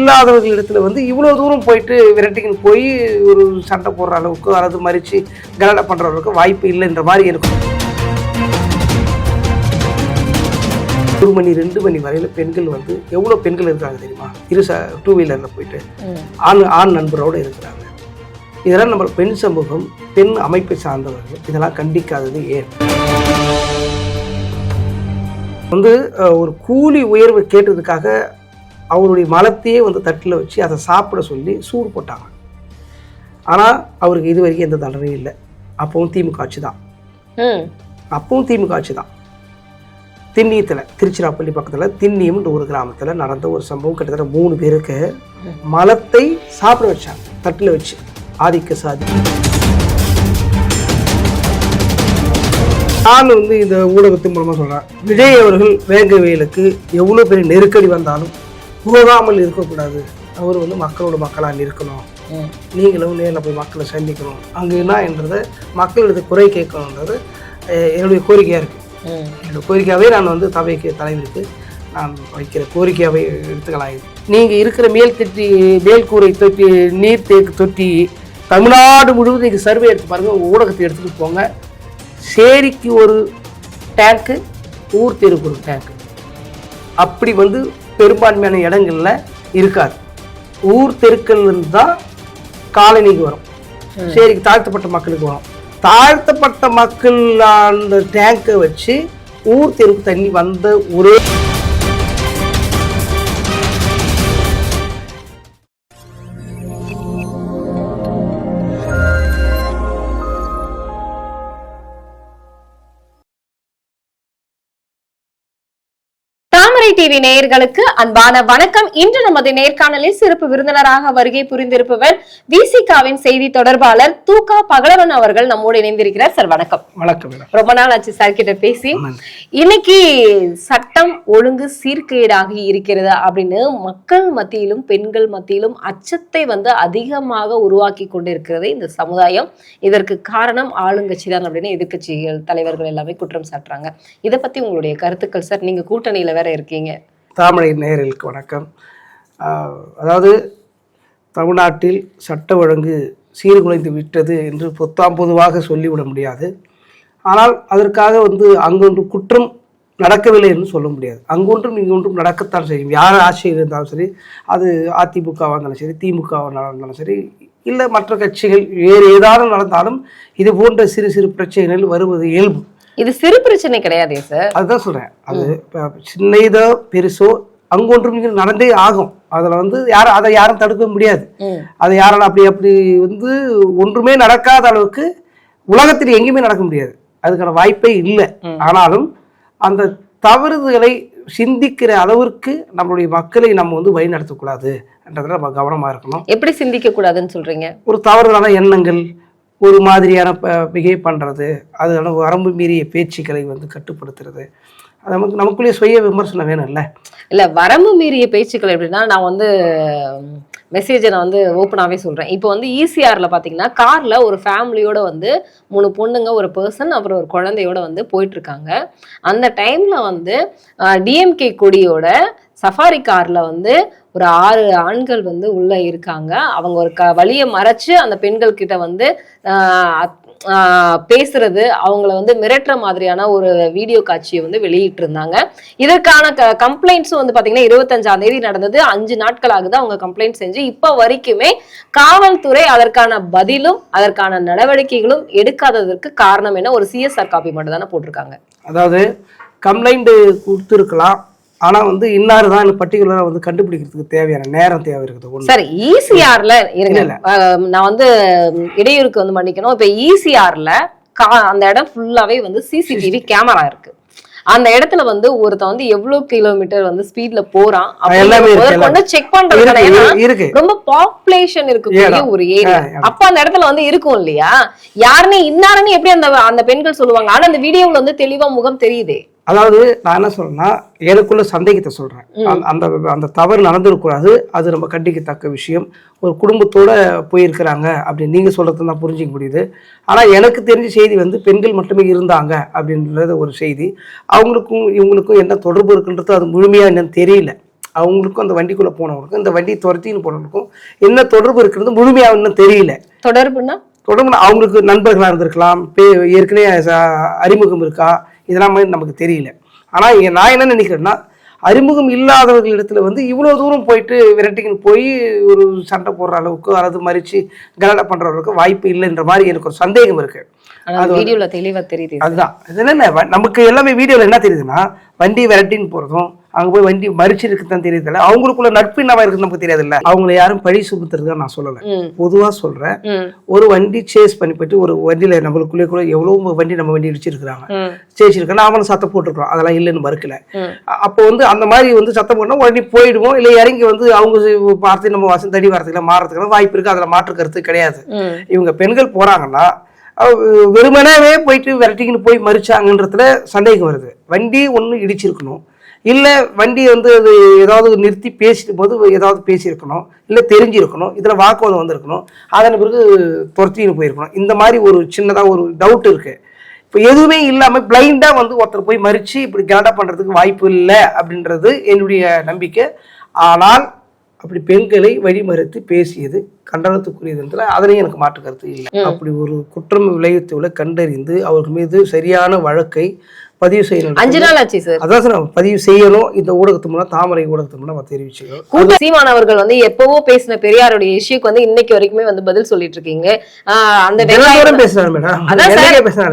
இல்லாதவர்களிடத்துல வந்து இவ்வளோ தூரம் போயிட்டு விரட்டிக்கின்னு போய் ஒரு சண்டை போடுற அளவுக்கு அல்லது மறித்து கலடை பண்ணுற அளவுக்கு வாய்ப்பு இல்லைன்ற மாதிரி இருக்கும். ஒரு மணி ரெண்டு மணி வரையில் பெண்கள் வந்து எவ்வளோ பெண்கள் இருக்காங்க தெரியுமா? இரு ச டூ வீலரில் போயிட்டு ஆண் ஆண் நண்பரோடு இருக்கிறாங்க. இதெல்லாம் நம்ம பெண் சமூகம் பெண் அமைப்பை சார்ந்தவர்கள் இதெல்லாம் கண்டிக்காதது ஏன்? வந்து ஒரு கூலி உயர்வு கேட்டதுக்காக அவருடைய மலத்தையே வந்து தட்டில் வச்சு அதை சாப்பிட சொல்லி சூடு போட்டாங்க. ஆனால் அவருக்கு இது வரைக்கும் எந்த தண்டனையும் இல்லை. அப்பவும் திமுக ஆட்சி தான். அப்பவும் திமுக ஆட்சி தான். திண்ணியத்தில் திருச்சிராப்பள்ளி பக்கத்தில் திண்ணியம்ன்ற ஒரு கிராமத்தில் நடந்த ஒரு சம்பவம். கிட்டத்தட்ட மூணு பேருக்கு மலத்தை சாப்பிட வச்சாங்க. தட்டில் வச்சு. ஆதிக்க சாதி. நான் வந்து இந்த ஊடகத்தின் மூலமாக சொல்கிறேன் விஜய் அவர்கள் வேங்கவேலுக்கு எவ்வளோ பெரிய நெருக்கடி வந்தாலும் போகாமல் இருக்கக்கூடாது. அவர் வந்து மக்களோட மக்களாக இருக்கணும். நீங்களும் நேரில் போய் மக்களை சந்திக்கணும். அங்கே என்ன என்றதை மக்களிடத்து குறை கேட்கணுன்றது என்னுடைய கோரிக்கையாக இருக்குது ம். என்னோட கோரிக்கையாகவே நான் வந்து சபைக்கு தலைவருக்கு நான் வைக்கிற கோரிக்கையாகவே எடுத்துக்கலாம் இது. நீங்கள் இருக்கிற மேல் தொட்டி மேல்கூரை தொட்டி நீர் தேக்கு தொட்டி தமிழ்நாடு முழுவதும் நீங்கள் சர்வே எடுத்து பாருங்கள் ஊடகத்தை எடுத்துகிட்டு போங்க. சேரிக்கு ஒரு டேங்க்கு ஊர் தெருக்கு ஒரு டேங்க்கு அப்படி வந்து பெரும்பான்மையான இடங்கள்ல இருக்காது ஊர் தெருக்கள்ல இருந்து தான் காலனிக்கு வரும். சேரிக்கு தாழ்த்தப்பட்ட மக்களுக்கு வரும். தாழ்த்தப்பட்ட மக்கள் அந்த டேங்கை வச்சு ஊர் தெருக்கு தண்ணி வந்த ஒரே டிவி நேயர்களுக்கு அன்பான வணக்கம். இன்று நமது நேர்காணலில் சிறப்பு விருந்தினராக வருகை புரிந்திருப்பவர் விசிகாவின் செய்தி தொடர்பாளர் தூகா பகலவன் அவர்கள் நம்மோடு இணைந்திருக்கிறார். சார் வணக்கம். வழக்கம் மேடம். ரொம்ப நாள் ஆச்சு சார் கிட்ட பேசி. இன்னைக்கு சட்டம் ஒழுங்கு சீர்கேடாகி இருக்கிறது அப்படின்னு மக்கள் மத்தியிலும் பெண்கள் மத்தியிலும் அச்சத்தை வந்து அதிகமாக உருவாக்கி கொண்டிருக்கிறது இந்த சமுதாயம். இதற்கு காரணம் ஆளுங்கட்சி தான் அப்படின்னு எதிர்க்கட்சிகள் தலைவர்கள் எல்லாமே குற்றம் சாட்டுறாங்க. இதை பத்தி உங்களுடைய கருத்துக்கள் சார். நீங்க கூட்டணியில வேற இருக்கீங்க. தாமரை நேயர்களுக்கு வணக்கம். அதாவது தமிழ்நாட்டில் சட்ட ஒழுங்கு சீர்குலைந்து விட்டது என்று பொத்தாம் பொதுவாக சொல்லிவிட முடியாது. ஆனால் அதற்காக வந்து அங்கொன்று குற்றம் நடக்கவில்லை என்று சொல்ல முடியாது. அங்கொன்றும் இங்கொன்றும் நடக்கத்தான் செய்யும். யார் ஆட்சியில் இருந்தாலும் சரி அது அதிமுகவாக இருந்தாலும் சரி திமுகவாக இருந்தாலும் சரி இல்லை மற்ற கட்சிகள் வேறு ஏதாவது நடந்தாலும் இது போன்ற சிறு சிறு பிரச்சனைகள் வருவது இயல்பு. இது சிறு பிரச்சனை கிடையாதே சார் அதுதான் சொல்றேன். அது சின்னதோ பெருசோ இங்கு நடந்தே ஆகும். அதில் வந்து யாரும் அதை யாரும் தடுக்க முடியாது. அதை யாராலும் அப்படி அப்படி வந்து ஒன்றுமே நடக்காத அளவுக்கு உலகத்தில் எங்கேயுமே நடக்க முடியாது. அதுக்கான வாய்ப்பே இல்லை. ஆனாலும் அந்த தவறுதலை சிந்திக்கிற அளவிற்கு நம்மளுடைய மக்களை நம்ம வந்து வழி நடத்தக்கூடாது என்றதில் நம்ம கவனமாக இருக்கணும். எப்படி சிந்திக்க கூடாதுன்னு சொல்றீங்க? ஒரு தவறுதலான எண்ணங்கள் ஒரு மாதிரியான பிஹேவ் பண்ணுறது அது வரம்பு மீறிய பேச்சுக்களை வந்து கட்டுப்படுத்துறது. அது நமக்கு நமக்குள்ளேயே சுய விமர்சனம் வேணும்ல? இல்லை வரம்பு மீறிய பேச்சுக்கள் எப்படின்னா நான் வந்து மெசேஜை நான் வந்து ஓப்பனாகவே சொல்கிறேன் இப்போ வந்து ஈசிஆரில் பார்த்தீங்கன்னா காரில் ஒரு ஃபேமிலியோட வந்து மூணு பொண்ணுங்க ஒரு பர்சன் அப்புறம் ஒரு குழந்தையோட வந்து போயிட்டுருக்காங்க. அந்த டைமில் வந்து டிஎம்கே கொடியோட சஃபாரி காரில் வந்து ஒரு ஆறு ஆண்கள் வந்து உள்ள இருக்காங்க. அவங்க ஒரு க வழியை மறைச்சு அந்த பெண்கள் கிட்ட வந்து பேசுறது அவங்கள வந்து மிரட்டுற மாதிரியான ஒரு வீடியோ காட்சியை வந்து வெளியிட்டு இருந்தாங்க இதற்கான கம்ப்ளைண்ட்ஸும் வந்து பாத்தீங்கன்னா இருபத்தஞ்சாம் தேதி நடந்தது. அஞ்சு நாட்கள் ஆகுது அவங்க கம்ப்ளைண்ட் செஞ்சு. இப்போ வரைக்குமே காவல்துறை அதற்கான பதிலும் அதற்கான நடவடிக்கைகளும் எடுக்காததற்கு காரணம் என்ன? ஒரு சிஎஸ்ஆர் காப்பி மட்டும் தானே போட்டிருக்காங்க. அதாவது கம்ப்ளைண்ட் கொடுத்துருக்கலாம். ஆனால் வந்து இன்னாரு தான் பர்டிகுலராக வந்து கண்டுபிடிக்கிறதுக்கு தேவையான நேரம் தேவை இருக்குது சார் ஈசிஆர்ல இருங்க. இல்ல. அஹ் நான் வந்து இடையூறுக்கு வந்து மன்னிக்கணும். இப்ப ஈசிஆர்ல அந்த இடம் ஃபுல்லாவே வந்து சிசிடிவி கேமரா இருக்கு. அந்த இடத்துல வந்து ஒருத்தன் வந்து எவ்வளவு கிலோமீட்டர் வந்து ஸ்பீட்ல போறான் கொண்டு செக் பண்றது ரொம்ப பாப்புலேஷன் இருக்கக்கூடிய. ஒரு ஏரியா. அப்ப அந்த இடத்துல வந்து இருக்கும் இல்லையா? யாருன்னு இன்னாருன்னு எப்படி அந்த அந்த பெண்கள் சொல்லுவாங்க? ஆனா அந்த வீடியோல வந்து தெளிவா முகம் தெரியுதே. அதாவது நான் என்ன சொல்றேன்னா எனக்குள்ள சந்தேகத்தை சொல்றேன். அந்த- அந்த தவறு நடந்துடக்கூடாது அது நம்ம கண்டிக்கத்தக்க விஷயம். ஒரு குடும்பத்தோட போயிருக்கிறாங்க அப்படி நீங்க சொல்றது தான் புரிஞ்சிக்க முடியுது. ஆனா எனக்கு தெரிஞ்ச செய்தி வந்து பெண்கள் மட்டுமே இருந்தாங்க அப்படின்றது ஒரு செய்தி. அவங்களுக்கும் இவங்களுக்கும் என்ன தொடர்பு இருக்குன்றது அது முழுமையா என்னன்னு தெரியல. அவங்களுக்கும் அந்த வண்டிக்குள்ள போனவங்களுக்கும் இந்த வண்டி துரத்தின்னு போனவங்களுக்கும் என்ன தொடர்பு இருக்கிறது முழுமையா இன்னும் தெரியல. தொடர்புனா தொடர்பு அவங்களுக்கு நண்பர்களாக இருந்திருக்கலாம். பே ஏற்கனவே அறிமுகம் இருக்கா? இதெல்லாம் மாதிரி நமக்கு தெரியல. ஆனால் இங்கே நான் என்ன நினைக்கிறேன்னா அறிமுகம் இல்லாதவர்களிடத்துல வந்து இவ்வளோ தூரம் போயிட்டு விரட்டிக்கின்னு போய் ஒரு சண்டை போடுற அளவுக்கு அல்லது மறித்து கலடை பண்ணுற அளவுக்கு வாய்ப்பு இல்லைன்ற மாதிரி எனக்கு ஒரு சந்தேகம் இருக்குது வீடியோல தெளிவா தெரியுது அதுதான். வ- நமக்கு எல்லாமே வீடியோவில் என்ன தெரியுதுன்னா வண்டி விரட்டின்னு போகிறதும் அங்கே போய் வண்டி மறிச்சிருக்கு தான் தெரியுதுல்ல. அவங்களுக்குள்ள நட்பு என்னவா இருக்குன்னு நமக்கு தெரியாதுல்ல. அவங்கள யாரும் பழி சுமத்துறதா நான் சொல்லலை. சொல்கிறேன் ம். ஒரு வண்டி சேஸ் பண்ணி போயிட்டு ஒரு வண்டியில் நம்மளுக்குள்ளே கூட எவ்வளோ வண்டி நம்ம வண்டி இடிச்சிருக்கிறாங்க. ம். சேச்சிருக்கேன் அவனும் சத்தம் போட்டுருக்கோம் அதெல்லாம் இல்லைன்னு மறுக்கல. அப்போ வந்து அந்த மாதிரி வந்து சத்தம் போட்டோம் உடனே போயிடுவோம். இல்லை இறங்கி வந்து அவங்க வார்த்தை நம்ம வசம் தடி வார்த்தைகளை மாறதுக்கெல்லாம் வாய்ப்பு இருக்குது அதில் மாற்று கருத்து கிடையாது இவங்க பெண்கள் போகிறாங்கன்னா வெறுமனாவே போயிட்டு விரட்டிக்கின்னு போய் மறிச்சாங்கன்றதுல சந்தேகம் வருது. வண்டி ஒன்று இடிச்சிருக்கணும். இல்லை வண்டி வந்து அது ஏதாவது நிறுத்தி பேசிட்டு போது ஏதாவது பேசியிருக்கணும். இல்லை தெரிஞ்சிருக்கணும். இதில் வாக்குவாதம் வந்திருக்கணும். அதன் பிறகு துரத்தின்னு போயிருக்கணும். இந்த மாதிரி ஒரு சின்னதாக ஒரு டவுட் இருக்குது இப்போ எதுவுமே இல்லாமல் பிளைண்டாக வந்து ஒருத்தர் போய் மறித்து இப்படி கேண்டா பண்ணுறதுக்கு வாய்ப்பு இல்லை அப்படின்றது என்னுடைய நம்பிக்கை. ஆனால் அப்படி பெண்களை வழிமறித்து பேசியது கண்டனத்துக்குரியதுன்றதுல அதனையும் எனக்கு மாற்று கருத்து இல்லை. அப்படி ஒரு குற்றம் விளைவித்துள்ள கண்டறிந்து அவர்கள் மீது சரியான வழக்கை பதிவு செய்யணும் அஞ்சு நாள் ஆச்சு சார் அதான் சார் பதிவு செய்யணும். இந்த ஊடகத்து மூலம் தாமரை ஊடகத்து மூலம் நம்ம தெரிவிச்சுக்கணும் கூட்ட சீமான் அவர்கள் வந்து எப்பவோ பேசின பெரியாருடைய இஷ்யூக்கு வந்து இன்னைக்கு வரைக்குமே வந்து பதில் சொல்லிட்டு இருக்கீங்க. அந்த வெங்காயம் பேசுறாரு மேடம் அதான்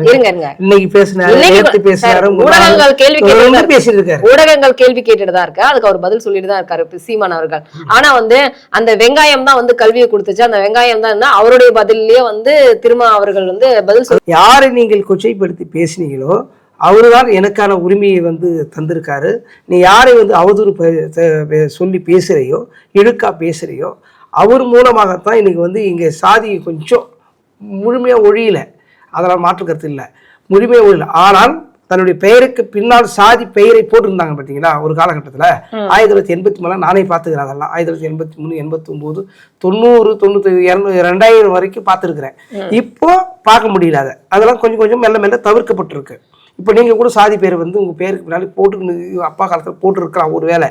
இருங்க இருங்க. இன்னைக்கு பேசினாரு நேத்து பேசினாரு ஊடகங்கள் கேள்வி கேட்டுட்டு பேசிட்டு இருக்காரு. ஊடகங்கள் கேள்வி கேட்டுட்டு தான் இருக்கு அதுக்கு அவர் பதில் சொல்லிட்டு தான் இருக்காரு சீமான் அவர்கள். ஆனா வந்து அந்த வெங்காயம் தான் வந்து கல்வியை கொடுத்துச்சு. அந்த வெங்காயம் தான் அவருடைய பதில்லயே வந்து திரும்ப அவர்கள் வந்து பதில் சொல்லி யாரை நீங்கள் கொச்சைப்படுத்தி பேசினீங்களோ அவருதான் எனக்கான உரிமையை வந்து தந்திருக்காரு. நீ யாரை வந்து அவதூறு சொல்லி பேசுறியோ இழுக்கா பேசுறியோ அவர் மூலமாகத்தான் இன்னைக்கு வந்து இங்கே சாதி கொஞ்சம் முழுமையாக ஒழியல. அதெல்லாம் மாற்று கருத்து இல்லை. முழுமையாக ஒழியல. ஆனால் தன்னுடைய பெயருக்கு பின்னால் சாதி பெயரை போட்டிருந்தாங்க பார்த்தீங்களா ஒரு காலகட்டத்தில். ஆயிரத்தி தொள்ளாயிரத்தி எண்பத்தி மூணு நானே பார்த்துக்கிறேன் அதெல்லாம் ஆயிரத்தி தொள்ளாயிரத்தி எண்பத்தி மூணு எண்பத்தி ஒம்பது தொண்ணூறு தொண்ணூற்றி இரநூறு ரெண்டாயிரம் வரைக்கும் பார்த்துருக்குறேன். இப்போ பார்க்க முடியல அதை. அதெல்லாம் கொஞ்சம் கொஞ்சம் மெல்ல மெல்ல தவிர்க்கப்பட்டிருக்கு. இப்போ நீங்கள் கூட சாதி பேர் வந்து உங்கள் பேருக்கு பின்னாடி போட்டு அப்பா காலத்தில் போட்டுருக்கலாம் ஒரு வேலை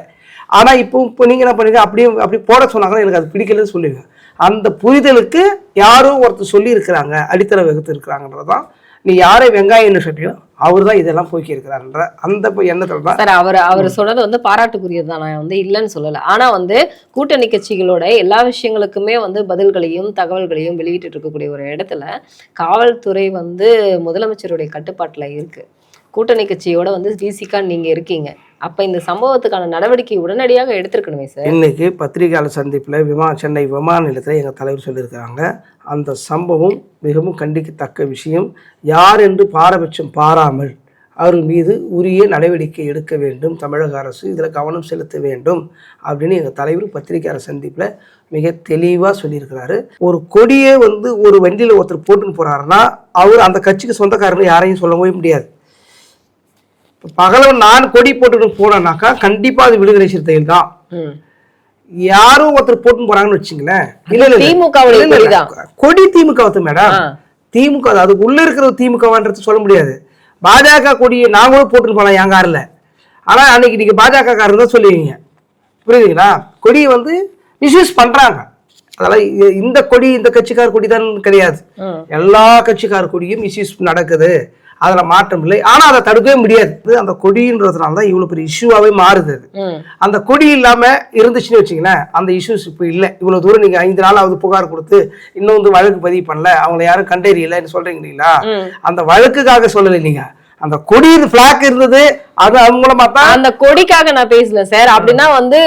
ஆனால் இப்போ இப்போ நீங்கள் என்ன பண்ணுங்க அப்படியே அப்படி போட சொன்னாங்கன்னா எனக்கு அது பிடிக்கலன்னு சொல்லுங்க அந்த புரிதலுக்கு யாரோ ஒருத்தர் சொல்லியிருக்கிறாங்க அடித்தள வகுத்து இருக்கிறாங்கன்றது தான் நீ யாரை வெங்காயம்னு சொல்லியோ அவர் தான் இதெல்லாம் போக்கி இருக்கிறாருன்ற அந்த எண்ணத்தில் தான் சார் அவர் அவர் சொன்னது வந்து பாராட்டுக்குரியது தான். நான் வந்து இல்லைன்னு சொல்லலை. ஆனால் வந்து கூட்டணி கட்சிகளோட எல்லா விஷயங்களுக்குமே வந்து பதில்களையும் தகவல்களையும் வெளியிட்டு இருக்கக்கூடிய ஒரு இடத்துல காவல்துறை வந்து முதலமைச்சருடைய கட்டுப்பாட்டில் இருக்கு. கூட்டணி கட்சியோட வந்து டிசிக்கா நீங்க இருக்கீங்க. அப்ப இந்த சம்பவத்துக்கான நடவடிக்கை உடனடியாக எடுத்திருக்கணுமே சார். இன்னைக்கு பத்திரிகையாளர் சந்திப்பில் விமான சென்னை விமான நிலையத்தில் எங்கள் தலைவர் சொல்லியிருக்கிறாங்க அந்த சம்பவம் மிகவும் கண்டிக்கத்தக்க விஷயம். யார் என்று பாரபட்சம் பாராமல் அவர் மீது உரிய நடவடிக்கை எடுக்க வேண்டும். தமிழக அரசு இதில் கவனம் செலுத்த வேண்டும் அப்படின்னு எங்கள் தலைவர் பத்திரிகையாளர் சந்திப்பில் மிக தெளிவாக சொல்லியிருக்கிறாரு. ஒரு கொடியே வந்து ஒரு வண்டியில் ஒருத்தர் போட்டுன்னு போகிறாருன்னா அவர் அந்த கட்சிக்கு சொந்தக்காரன்னு யாரையும் சொல்லவே முடியாது. பகலவன் நான் கொடி போட்டுட்டு போனேன்னாக்கா கண்டிப்பாக அது விடுதலை சிறுத்தைகள் தான். யாரோ ஒருத்தர் போட்டுன்னு போறாங்கன்னு வச்சுங்களேன் இல்ல இல்ல, கொடிதான். கொடி திமுக மேடம். திமுக அது. உள்ள இருக்கிற திமுகன்றது சொல்ல முடியாது. பாஜக கொடியை நாங்களும் போட்டுன்னு போலாம் என் கார்ல. ஆனா அன்னைக்கு நீங்க பாஜக காரர் தான் சொல்லுவீங்க. புரியுதுங்களா? கொடியை வந்து மிஸ்யூஸ் பண்றாங்க. அதெல்லாம் இந்த கொடி இந்த கட்சிக்கார கொடி தான் கிடையாது. எல்லா கட்சிக்கார கொடியும் மிஸ்யூஸ் நடக்குது. அதில் மாற்றம் இல்லை. ஆனால் அதை தடுக்கவே முடியாது. அந்த கொடின்றதுனால தான் இவ்வளோ பெரிய இஷ்யூவாகவே மாறுது அது. அந்த கொடி இல்லாம இருந்துச்சுன்னு வச்சுங்களேன் அந்த இஷ்யூஸ் இப்போ இல்லை. இவ்வளவு தூரம் நீங்க ஐந்து நாளாவது புகார் கொடுத்து இன்னும் வந்து வழக்கு பதிவு பண்ணல அவங்கள யாரும் கண்டறியலன்னு சொல்றீங்க இல்லைங்களா. அந்த வழக்குக்காக சொல்லலை நீங்க. அந்த கொடியின் பிளாக் இருந்தது அது மூலமா தான் அந்த கொடிக்காக நான் பேசல சார். அப்படின்னா வந்து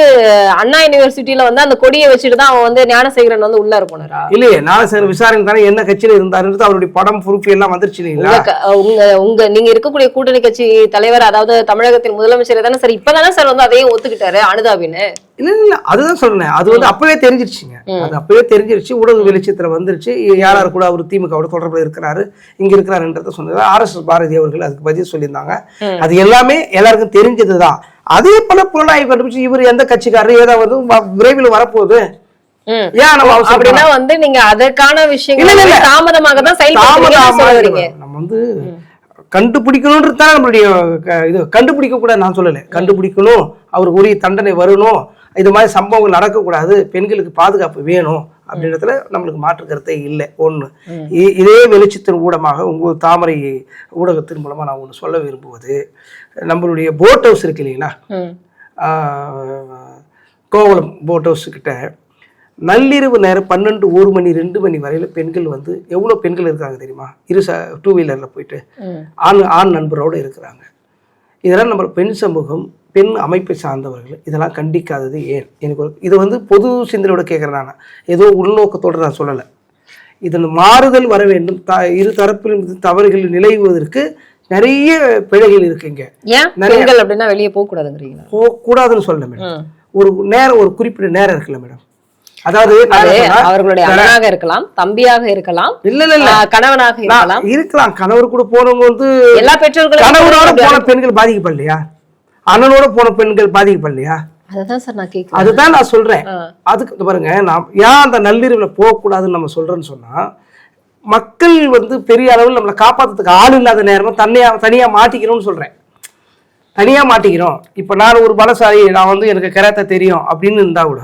அண்ணா யூனிவர்சிட்டியில வந்து அந்த கொடியை வச்சுட்டு தான் அவன் வந்து ஞானசேகரன் வந்து உள்ள இருக்கணும்ரா இல்லையே நான் சார் விசாரணை தானே என்ன கட்சியில இருந்தாருன்றது அவருடைய படம் பொறுப்பு எல்லாம் வந்துருச்சு இல்லைங்களா? உங்க உங்க நீங்க இருக்கக்கூடிய கூட்டணி கட்சி தலைவர் அதாவது தமிழகத்தின் முதலமைச்சர் தானே சார். இப்பதானே சார் வந்து அதையும் ஒத்துக்கிட்டாரு அனுதாபின்னு. இல்ல இல்ல அதுதான் சொல்றேன் அது வந்து அப்பவே தெரிஞ்சிருச்சுங்க. அது அப்பவே தெரிஞ்சிருச்சு. ஊடக வெளிச்சத்துல வந்துருச்சு. யார் கூட அவர் திமுகவோட தொடர்புல இருக்கிறாரு இங்க இருக்கிறாருன்றத சொன்னது ஆர் எஸ் பாரதி அவர்கள் அதுக்கு பதில் சொல்லியிருந்தாங்க. அது எல்லாமே எல்லாருக்கும் தெரிஞ்சதுதான். அதே போல புலனாய்வு கண்டுபிடிச்சு இவர் எந்த கட்சிக்காரர் ஏதோ வந்து வ- விரைவில் வரப்போகுது. அப்படின்னா வந்து நீங்க அதற்கான விஷயங்கள் தாமதமாக தான் நம்ம வந்து தான் நம்மளுடைய இது கண்டுபிடிக்க கூட நான் சொல்லலை. கண்டுபிடிக்கணும் அவருக்கு உரிய தண்டனை வரணும் இது மாதிரி சம்பவங்கள் நடக்கக்கூடாது பெண்களுக்கு பாதுகாப்பு வேணும் அப்படின்றதுல நம்மளுக்கு மாற்று கருத்தே இல்லை ஒன்று இதே வெளிச்சத்தின் ஊடகமாக உங்கள் தாமரை ஊடகத்தின் மூலமாக நான் ஒன்று சொல்ல விரும்புவது நம்மளுடைய போட் ஹவுஸ் இருக்கு இல்லைங்களா? கோவளம் போட் ஹவுஸ் கிட்ட நள்ளிரவு நேரம் பன்னெண்டு ஒரு மணி ரெண்டு மணி வரையில் பெண்கள் வந்து எவ்வளோ பெண்கள் இருக்காங்க தெரியுமா? இரு ச டூ வீலரில் போயிட்டு. ஆண் ஆண் நண்பரோடு இருக்கிறாங்க. இதெல்லாம் நம்ம பெண் சமூகம் பெண் அமைப்பை சார்ந்தவர்கள் இதெல்லாம் கண்டிக்காதது ஏன்? எனக்கு ஒரு இது வந்து பொது சிந்தனையோட கேட்குறேன் நான். ஏதோ உள்நோக்கத்தோடு நான் சொல்லலை. இதன் மாறுதல் வர வேண்டும். த இரு தரப்பிலும் தவறுகள் நிலைவுவதற்கு நிறைய பிழைகள் இருக்குங்க. பெண்கள் அப்படின்னா வெளியே போக கூடாதுங்கிறீங்களா? போகக்கூடாதுன்னு சொல்லல மேடம். ஒரு நேரம் ஒரு குறிப்பிட்ட நேரம் இருக்குல்ல மேடம். அதாவது அவர்களுடைய அண்ணனாக இருக்கலாம் தம்பியாக இருக்கலாம் இல்ல இல்ல கணவனாக இருக்கலாம். இருக்கலாம். கணவர் கூட போனவங்க வந்து எல்லா பெற்றோர்களும் கணவரோட போன பெண்கள் பாதிக்கப்படலையா? அண்ணனோட போன பெண்கள் பாதிக்கப்படலையா? அதுதான் சார் நான் கேட்கிறேன் அதுதான் நான் சொல்றேன். அதுக்கு பாருங்க நான் ஏன் அந்த நள்ளிரவுல போகக்கூடாதுன்னு நம்ம சொல்றேன்னு சொன்னா மக்கள் வந்து பெரிய அளவில் நம்மளை காப்பாத்துறதுக்கு ஆள் இல்லாத நேரமா தனியா தனியா மாட்டிக்கிறோம்னு சொல்றேன். தனியா மாட்டிக்கிறோம். இப்போ நான் ஒரு பலசாலி நான் வந்து எனக்கு கராத்தே தெரியும் அப்படின்னு இருந்தா கூட